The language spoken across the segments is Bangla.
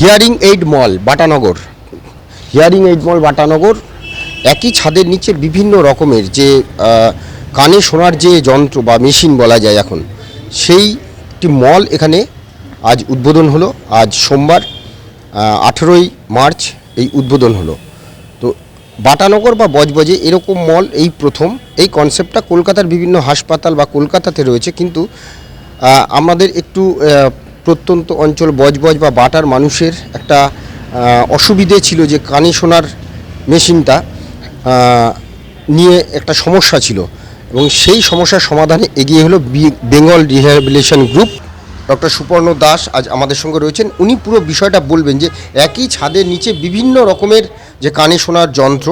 Hearing aid mall, Batanagar. Hearing aid mall, Batanagar, একই ছাদের নিচে বিভিন্ন রকমের যে কানে শোনার যে যন্ত্র বা মেশিন বলা যায় এখন সেই একটি মল এখানে আজ উদ্বোধন হলো। আজ সোমবার আঠেরোই মার্চ এই উদ্বোধন হলো। তো বাটানগর বা বজবজে এরকম মল এই প্রথম। এই কনসেপ্টটা কলকাতার বিভিন্ন হাসপাতাল বা কলকাতাতে রয়েছে, কিন্তু আমাদের একটু প্রত্যন্ত অঞ্চল বজবজ বা বাটার মানুষের একটা অসুবিধে ছিল যে কানে শোনার মেশিনটা নিয়ে একটা সমস্যা ছিল। এবং সেই সমস্যার সমাধানে এগিয়ে হলো Bengal rehabilitation group. Doctor Suparna Das আজ আমাদের সঙ্গে রয়েছেন। উনি পুরো বিষয়টা বলবেন যে একই ছাদের নিচে বিভিন্ন রকমের যে কানে শোনার যন্ত্র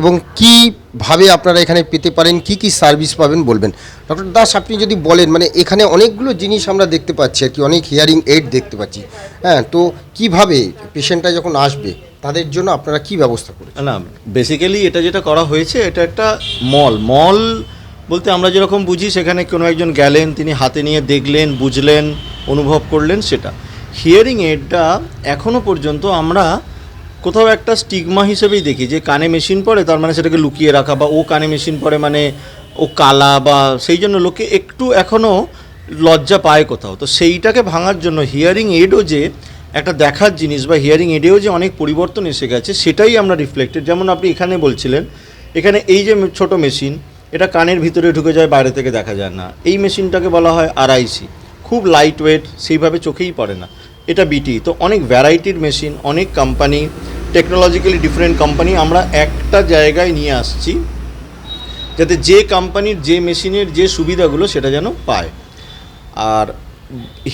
এবং এবং কীভাবে আপনারা এখানে পেতে পারেন, কি কি সার্ভিস পাবেন বলবেন। ডক্টর দাস, আপনি যদি বলেন মানে এখানে অনেকগুলো জিনিস আমরা দেখতে পাচ্ছি আর কি, অনেক হিয়ারিং এইড দেখতে পাচ্ছি। হ্যাঁ তো কীভাবে পেশেন্টটা যখন আসবে, তাদের জন্য আপনারা কি ব্যবস্থা করেন না বেসিক্যালি এটা যেটা করা হয়েছে, এটা একটা মল মল বলতে আমরা যেরকম বুঝি, সেখানে কোনো একজন গেলেন, তিনি হাতে নিয়ে দেখলেন, বুঝলেন, অনুভব করলেন সেটা। হিয়ারিং এডটা এখনও পর্যন্ত আমরা কোথাও একটা স্টিগমা হিসেবেই দেখি, যে কানে মেশিন পরে তার মানে সেটাকে লুকিয়ে রাখা, বা ও কানে মেশিন পরে মানে ও কালা, বা সেই জন্য লোকে একটু এখনও লজ্জা পায় কোথাও। তো সেইটাকে ভাঙার জন্য হিয়ারিং এডও যে একটা দেখার জিনিস, বা হিয়ারিং এডেও যে অনেক পরিবর্তন এসে গেছে, সেটাই আমরা রিফ্লেক্টেড যেমন আপনি এখানে বলছিলেন, এখানে এই যে ছোট মেশিন, এটা কানের ভিতরে ঢুকে যায়, বাইরে থেকে দেখা যায় না। এই মেশিনটাকে বলা হয় আরআইসি খুব লাইট ওয়েট সেইভাবে চোখেই পড়ে না। এটা বিটি তো অনেক ভ্যারাইটির মেশিন অনেক কোম্পানি টেকনোলজিক্যালি ডিফারেন্ট কোম্পানি আমরা একটা জায়গায় নিয়ে আসছি, যাতে যে কোম্পানির যে মেশিনের যে সুবিধাগুলো সেটা যেন পায়। আর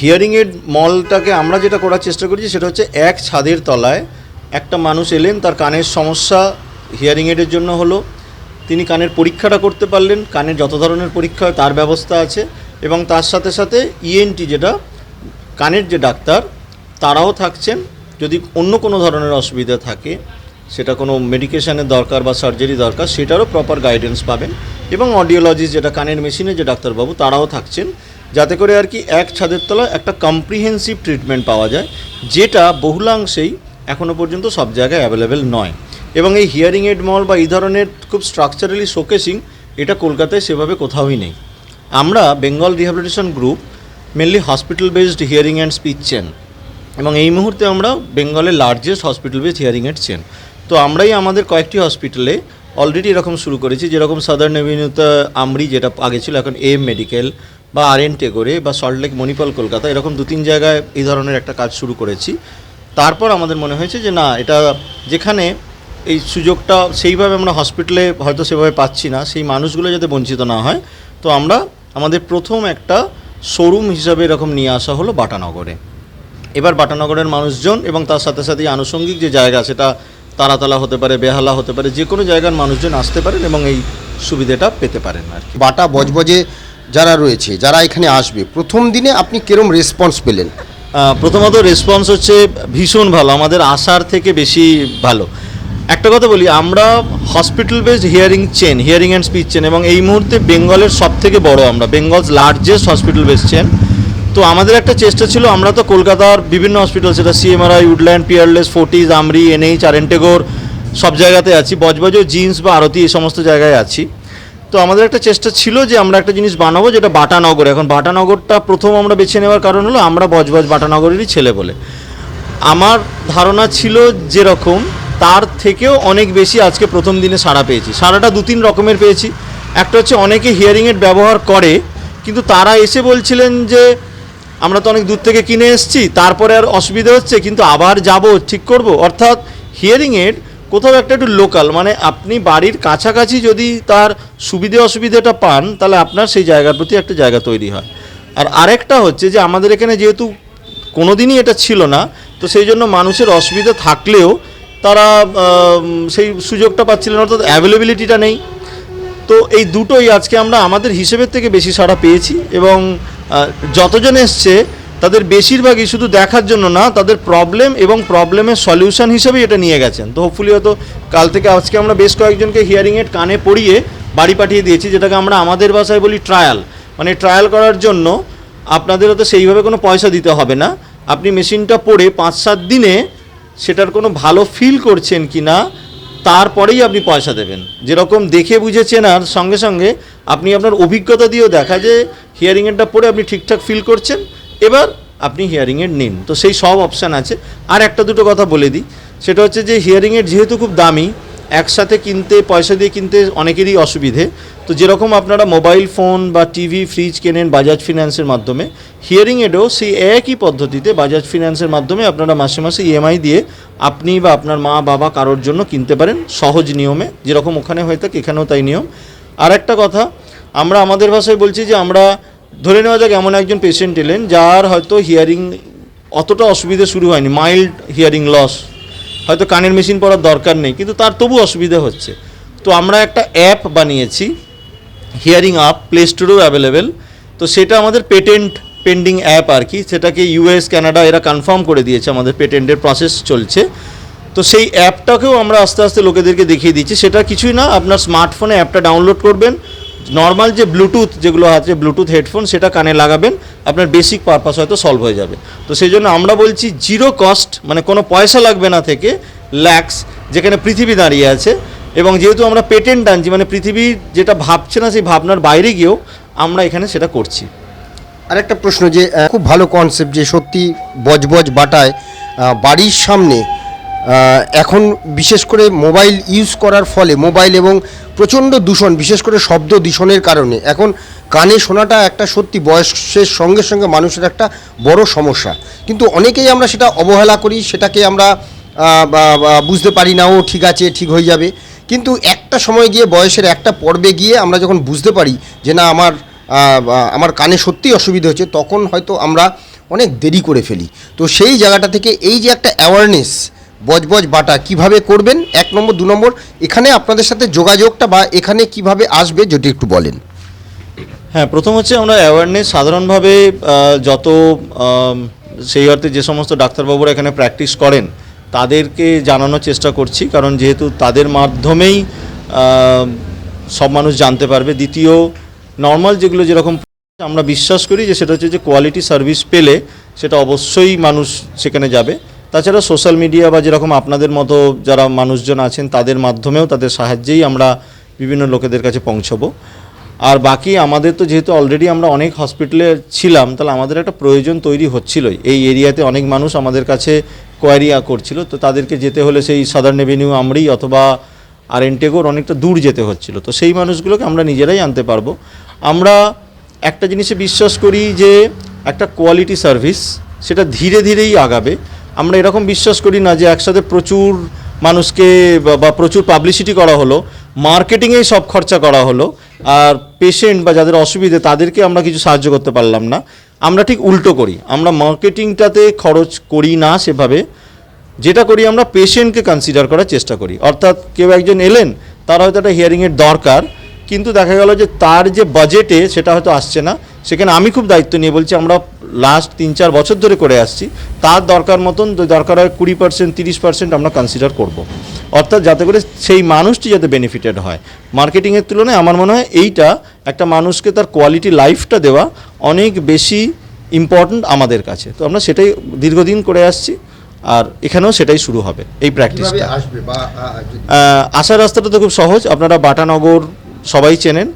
হিয়ারিং এড মলটাকে আমরা যেটা করার চেষ্টা করছি, সেটা হচ্ছে এক ছাদের তলায় একটা মানুষ এলেন, তার কানের সমস্যা হিয়ারিং এডের জন্য হলো। তিনি কানের পরীক্ষাটা করতে পারলেন, কানের যত ধরনের পরীক্ষা হয় তার ব্যবস্থা আছে এবং তার সাথে সাথে ইএনটি যেটা, কানের যে ডাক্তার তারাও থাকছেন, যদি অন্য কোনো ধরনের অসুবিধা থাকে, সেটা কোনো মেডিকেশানের দরকার বা সার্জারি দরকার, সেটারও প্রপার গাইডেন্স পাবেন। এবং অডিওলজিস্ট যেটা কানের মেশিনে যে ডাক্তারবাবু, তারাও থাকছেন, যাতে করে আর কি এক ছাদের তলায় একটা কম্প্রিহেন্সিভ ট্রিটমেন্ট পাওয়া যায়, যেটা বহুলাংশেই এখনও পর্যন্ত সব জায়গায় অ্যাভেলেবেল নয়। এবং এই হিয়ারিং এড মল বা এই ধরনের খুব স্ট্রাকচারালি শোকেসিং এটা কলকাতায় সেভাবে কোথাওই নেই। আমরা Bengal rehabilitation group mainly hospital based hearing and speech chain এবং এই মুহূর্তে আমরা বেঙ্গলের largest hospital based hearing aid chain তো আমরাই আমাদের কয়েকটি হসপিটালে অলরেডি এরকম শুরু করেছি, যেরকম সাদার্ন এভিনিউতে আমরি যেটা আগে ছিল, এখন এম মেডিকেল বা আর এন টেগোরে বা সল্টলেক মণিপাল কলকাতা এরকম দু তিন জায়গায় এই ধরনের একটা কাজ শুরু করেছি। তারপর আমাদের মনে হয়েছে যে না, এটা যেখানে এই সুযোগটা সেইভাবে আমরা হসপিটালে হয়তো সেভাবে পাচ্ছি না, সেই মানুষগুলো যাতে বঞ্চিত না হয়, তো আমরা আমাদের প্রথম একটা শোরুম হিসাবে এরকম নিয়ে আসা হলো বাটানগরে। এবার বাটানগরের মানুষজন এবং তার সাথে সাথে আনুষঙ্গিক যে জায়গা সেটা তারাতলা হতে পারে বেহালা হতে পারে যে কোনো জায়গার মানুষজন আসতে পারেন এবং এই সুবিধাটা পেতে পারেন আর কি। বাটা বজবজে যারা রয়েছে যারা এখানে আসবে প্রথম দিনে আপনি কিরম রেসপন্স পেলেন? প্রথমত রেসপন্স হচ্ছে ভীষণ ভালো আমাদের আসার থেকে বেশি ভালো। একটা কথা বলি আমরা hospital based hearing chain hearing and speech chain এবং এই মুহূর্তে বেঙ্গলের সব থেকে বড় আমরা Bengal's largest hospital based chain তো আমাদের একটা চেষ্টা ছিল, আমরা তো কলকাতার বিভিন্ন হসপিটাল সেটা CMRI Woodland Peerless Fortis AMRI NH আর এনটেগোর সব জায়গাতে আছি বজবজও জিন্স বা আরতি এই সমস্ত জায়গায় আছি। তো আমাদের একটা চেষ্টা ছিল যে আমরা একটা জিনিস বানাবো যেটা বাটানগর। এখন বাটানগরটা প্রথম আমরা বেছে নেওয়ার কারণ হলো আমরা বজবজ বাটানগরেরই ছেলে বলে। আমার ধারণা ছিল যেরকম, তার থেকেও অনেক বেশি আজকে প্রথম দিনে সাড়া পেয়েছি। সাড়াটা দু তিন রকমের পেয়েছি। একটা হচ্ছে অনেকে হিয়ারিংয়ের ব্যবহার করে, কিন্তু তারা এসে বলছিলেন যে আমরা তো অনেক দূর থেকে কিনে এসেছি, তারপরে আর অসুবিধা হচ্ছে, কিন্তু আবার যাব, ঠিক করব। অর্থাৎ হিয়ারিং এড কোথাও একটা একটু লোকাল মানে আপনি বাড়ির কাছাকাছি যদি তার সুবিধে অসুবিধাটা পান, তাহলে আপনার সেই জায়গার প্রতি একটা জায়গা তৈরি হয়। আর আরেকটা হচ্ছে যে, আমাদের এখানে যেহেতু কোনোদিনই এটা ছিল না, তো সেই জন্য মানুষের অসুবিধা থাকলেও তারা সেই সুযোগটা পাচ্ছিলেন অর্থাৎ অ্যাভেলেবিলিটিটা নেই। তো এই দুটোই আজকে আমরা আমাদের হিসেবের থেকে বেশি সাড়া পেয়েছি এবং যতজন এসছে, তাদের বেশিরভাগই শুধু দেখার জন্য না, তাদের প্রবলেম এবং প্রবলেমের সলিউশন হিসেবেই এটা নিয়ে গেছেন। তো হোপফুলি হয়তো কাল থেকে আজকে আমরা বেশ কয়েকজনকে হিয়ারিং এড কানে পড়িয়ে বাড়ি পাঠিয়ে দিয়েছি, যেটাকে আমরা আমাদের ভাষায় বলি ট্রায়াল মানে ট্রায়াল করার জন্য আপনাদের হয়তো সেইভাবে কোনো পয়সা দিতে হবে না। আপনি মেশিনটা পরে পাঁচ সাত দিনে সেটার কোনো ভালো ফিল করছেন কি না তারপরেই আপনি পয়সা দেবেন। যেরকম দেখে বুঝে চেনার সঙ্গে সঙ্গে আপনি আপনার অভিজ্ঞতা দিয়েও দেখা যে হিয়ারিং এডটা পরে আপনি ঠিকঠাক ফিল করছেন। এবার আপনি হিয়ারিং এড নিন। তো সেই সব অপশান আছে। আর একটা দুটো কথা বলে দিই। সেটা হচ্ছে যে হিয়ারিং এড যেহেতু খুব দামি, একসাথে কিনতে, পয়সা দিয়ে কিনতে অনেকেরই অসুবিধে। তো যেরকম আপনারা মোবাইল ফোন বা টিভি ফ্রিজ কেনেন বাজাজ ফিন্যান্সের মাধ্যমে হিয়ারিং এডও সেই একই পদ্ধতিতে বাজাজ ফিন্যান্সের মাধ্যমে আপনারা মাসে মাসে ইএমআই দিয়ে আপনি বা আপনার মা, বাবা কারোর জন্য কিনতে পারেন সহজ নিয়মে, যেরকম ওখানে হয়ে থাকে, এখানেও তাই নিয়ম। আর একটা কথা, আমরা আমাদের ভাষায় বলছি যে আমরা ধরে নেওয়া যাক এমন একজন পেশেন্ট এলেন যার হয়তো হিয়ারিং অতটা অসুবিধে শুরু হয়নি মাইল্ড হিয়ারিং লস হয়তো কানের মেশিন পড়ার দরকার নেই, কিন্তু তার তবু অসুবিধা হচ্ছে। তো আমরা একটা অ্যাপ বানিয়েছি হিয়ারিং আপ প্লে স্টোরেও অ্যাভেলেবেল তো সেটা আমাদের পেটেন্ট পেন্ডিং অ্যাপ আর কি, সেটাকে ইউএস কানাডা এরা কনফার্ম করে দিয়েছে, আমাদের পেটেন্টের প্রসেস চলছে। তো সেই অ্যাপটাকেও আমরা আস্তে আস্তে লোকেদেরকে দেখিয়ে দিচ্ছি। সেটা কিছুই না, আপনার স্মার্টফোনে অ্যাপটা ডাউনলোড করবেন। নর্মাল যে ব্লুটুথ যেগুলো আছে ব্লুটুথ হেডফোন সেটা কানে লাগাবেন। আপনার বেসিক পারপাস হয়তো সলভ হয়ে যাবে। তো সেই জন্য আমরা বলছি জিরো কস্ট মানে কোনো পয়সা লাগবে না থেকে ল্যাক্স যেখানে পৃথিবী দাঁড়িয়ে আছে এবং যেহেতু আমরা পেটেন্ট আনছি মানে পৃথিবী যেটা ভাবছে না, সেই ভাবনার বাইরে গিয়েও আমরা এখানে সেটা করছি। আরেকটা প্রশ্ন যে খুব ভালো কনসেপ্ট যে সত্যি বজবজ বাটায় বাড়ির সামনে এখন বিশেষ করে মোবাইল ইউজ করার ফলে মোবাইল এবং প্রচণ্ড দূষণ, বিশেষ করে শব্দ দূষণের কারণে, এখন কানে শোনাটা একটা সত্যি বয়সের সঙ্গে সঙ্গে মানুষের একটা বড় সমস্যা। কিন্তু অনেকেই আমরা সেটা অবহেলা করি, সেটাকে আমরা বুঝতে পারি না, ও ঠিক আছে, ঠিক হয়ে যাবে। কিন্তু একটা সময় গিয়ে বয়সের একটা পর্বে গিয়ে আমরা যখন বুঝতে পারি যে না, আমার আমার কানে সত্যিই অসুবিধা হচ্ছে, তখন হয়তো আমরা অনেক দেরি করে ফেলি। তো সেই জায়গাটা থেকে এই যে একটা অ্যাওয়ারনেস বজবজ বাটা, কীভাবে করবেন? এক নম্বর, দু নম্বর, এখানে আপনাদের সাথে যোগাযোগটা বা এখানে কীভাবে আসবে যদি একটু বলেন। হ্যাঁ প্রথম হচ্ছে আমরা অ্যাওয়ারনেস সাধারণভাবে যত সেই অর্থে যে সমস্ত ডাক্তারবাবুরা এখানে প্র্যাকটিস করেন তাদেরকে জানানোর চেষ্টা করছি, কারণ যেহেতু তাদের মাধ্যমেই সব মানুষ জানতে পারবে। দ্বিতীয় নর্মাল যেগুলো যেরকম আমরা বিশ্বাস করি যে সেটা হচ্ছে যে কোয়ালিটি সার্ভিস পেলে সেটা অবশ্যই মানুষ সেখানে যাবে। তাছাড়া সোশ্যাল মিডিয়া বা যেরকম আপনাদের মতো যারা মানুষজন আছেন, তাদের মাধ্যমেও তাদের সাহায্যেই আমরা বিভিন্ন লোকেদের কাছে পৌঁছবো। আর বাকি আমাদের তো যেহেতু অলরেডি আমরা অনেক হসপিটালে ছিলাম, তাহলে আমাদের একটা প্রয়োজন তৈরি হচ্ছিলই। এই এরিয়াতে অনেক মানুষ আমাদের কাছে কোয়ারি করছিল। তো তাদেরকে যেতে হলে সেই সাদার্ন এভিনিউ আমরাই অথবা আর এনটেগোর অনেকটা দূর যেতে হচ্ছিল। তো সেই মানুষগুলোকে আমরা নিজেরাই আনতে পারব। আমরা একটা জিনিসে বিশ্বাস করি যে একটা কোয়ালিটি সার্ভিস সেটা ধীরে ধীরেই আগাবে। আমরা এরকম বিশ্বাস করি না যে একসাথে প্রচুর মানুষকে বা প্রচুর পাবলিসিটি করা হলো মার্কেটিংয়েই সব খরচা করা হলো, আর পেশেন্ট বা যাদের অসুবিধে তাদেরকে আমরা কিছু সাহায্য করতে পারলাম না। আমরা ঠিক উল্টো করি। আমরা মার্কেটিংটাতে খরচ করি না সেভাবে। যেটা করি আমরা পেশেন্টকে কনসিডার করার চেষ্টা করি। অর্থাৎ কেউ একজন এলেন, তার হয়তো একটা হিয়ারিংয়ের দরকার, কিন্তু দেখা গেল যে তার যে বাজেটে সেটা হয়তো আসছে না। সেখানে আমি খুব দায়িত্ব নিয়ে বলছি, আমরা লাস্ট তিন চার বছর ধরে করে আসছি। তার দরকার মতন, দরকার হয় কুড়ি পার্সেন্ট তিরিশ পার্সেন্ট আমরা কনসিডার করব। অর্থাৎ যাতে করে সেই মানুষটি যাতে বেনিফিটেড হয়। মার্কেটিংয়ের তুলনায় আমার মনে হয় এইটা একটা মানুষকে তার কোয়ালিটি লাইফটা দেওয়া অনেক বেশি ইম্পর্ট্যান্ট আমাদের কাছে। তো আমরা সেটাই দীর্ঘদিন করে আসছি আর এখানেও সেটাই শুরু হবে এই প্র্যাকটিসটা আসার রাস্তাটা তো খুব সহজ। আপনারা বাটানগর সবাই চেনেন।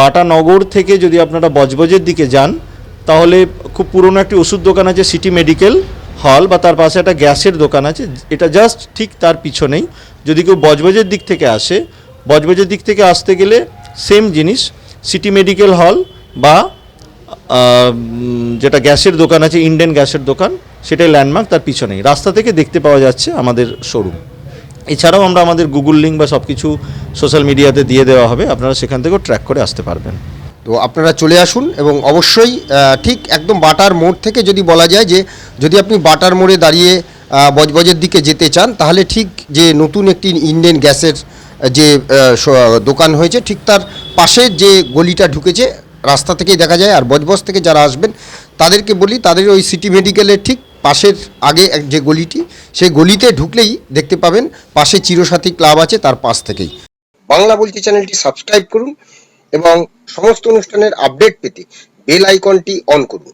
বাটানগর থেকে যদি আপনারা বজবজের দিকে যান তাহলে খুব পুরনো একটি ওষুধ দোকান আছে সিটি মেডিকেল। হল বা তার পাশে একটা গ্যাসের দোকান আছে, এটা জাস্ট ঠিক তার পিছনেই। যদি কেউ বজবজের দিক থেকে আসে, বজবজের দিক থেকে আসতে গেলে সেম জিনিস সিটি মেডিকেল হল বা যেটা গ্যাসের দোকান আছে ইন্ডিয়ান গ্যাসের দোকান, সেটাই ল্যান্ডমার্ক তার পিছনেই। রাস্তা থেকে দেখতে পাওয়া যাচ্ছে আমাদের শোরুম এছাড়াও আমরা আমাদের গুগল লিঙ্ক বা সব কিছু সোশ্যাল মিডিয়াতে দিয়ে দেওয়া হবে, আপনারা সেখান থেকেও ট্র্যাক করে আসতে পারবেন। তো আপনারা চলে আসুন এবং অবশ্যই ঠিক একদম বাটার মোড় থেকে যদি বলা যায় যে, যদি আপনি বাটার মোড়ে দাঁড়িয়ে বজবজের দিকে যেতে চান, তাহলে ঠিক যে নতুন একটি ইন্ডিয়ান গ্যাসের যে দোকান হয়েছে, ঠিক তার পাশে যে গলিটা ঢুকেছে, রাস্তা থেকেই দেখা যায়। আর বজবজ থেকে যারা আসবেন, তাদেরকে বলি, তাদের ওই সিটি মেডিকেলের ঠিক পাশের আগে এক যে গলিটি, সেই গলিতে ঢুকলেই দেখতে পাবেন, পাশে চিরসাথী ক্লাব আছে তার পাশ থেকেই। বাংলা বলছি চ্যানেলটি সাবস্ক্রাইব করুন এবং সমস্ত অনুষ্ঠানের আপডেট পেতে বেল আইকনটি অন করুন।